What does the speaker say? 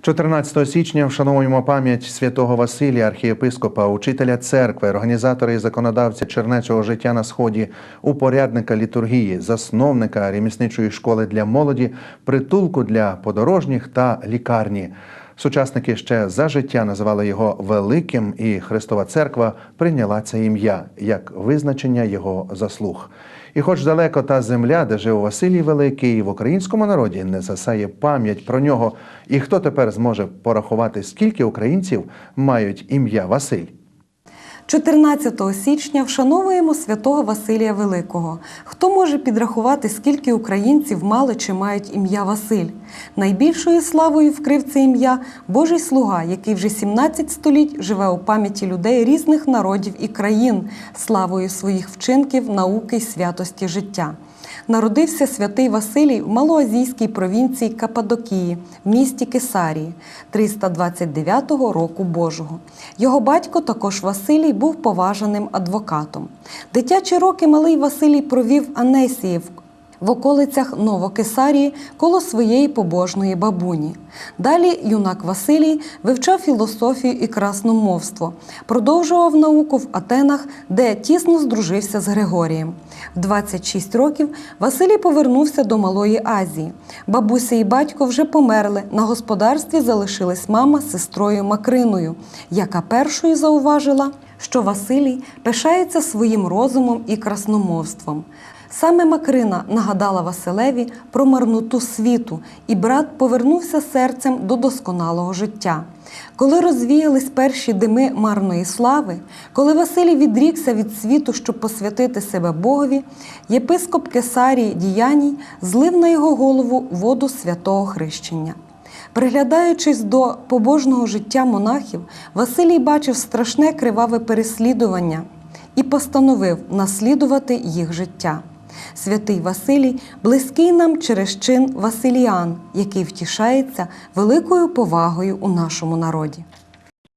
14 січня вшановуємо пам'ять святого Василія, архієпископа, учителя церкви, організатора і законодавця чернечого життя на сході, упорядника літургії, засновника ремісничої школи для молоді, притулку для подорожніх та лікарні. Сучасники ще за життя називали його великим, і Христова Церква прийняла це ім'я як визначення його заслуг. І хоч далеко та земля, де жив Василій Великий, в українському народі не засає пам'ять про нього. І хто тепер зможе порахувати, скільки українців мають ім'я Василь? 14 січня вшановуємо святого Василія Великого. Хто може підрахувати, скільки українців мали чи мають ім'я Василь? Найбільшою славою вкрив це ім'я Божий слуга, який вже 17 століть живе у пам'яті людей різних народів і країн, славою своїх вчинків, науки й святості життя. Народився святий Василій в малоазійській провінції Кападокії в місті Кесарії 329 року Божого. Його батько, також Василій, був поважаним адвокатом. Дитячі роки малий Василій провів Анесіїв в околицях Новокесарії коло своєї побожної бабуні. Далі юнак Василій вивчав філософію і красномовство, продовжував науку в Атенах, де тісно здружився з Григорієм. В 26 років Василій повернувся до Малої Азії. Бабуся і батько вже померли. На господарстві залишилась мама з сестрою Макриною, яка першою зауважила, що Василій пишається своїм розумом і красномовством. Саме Макрина нагадала Василеві про марноту світу, і брат повернувся серцем до досконалого життя. Коли розвіялись перші дими марної слави, коли Василій відрікся від світу, щоб посвятити себе Богові, єпископ Кесарії Діяній злив на його голову воду святого хрещення. Приглядаючись до побожного життя монахів, Василій бачив страшне криваве переслідування і постановив наслідувати їх життя. Святий Василій близький нам через чин Василіан, який втішається великою повагою у нашому народі.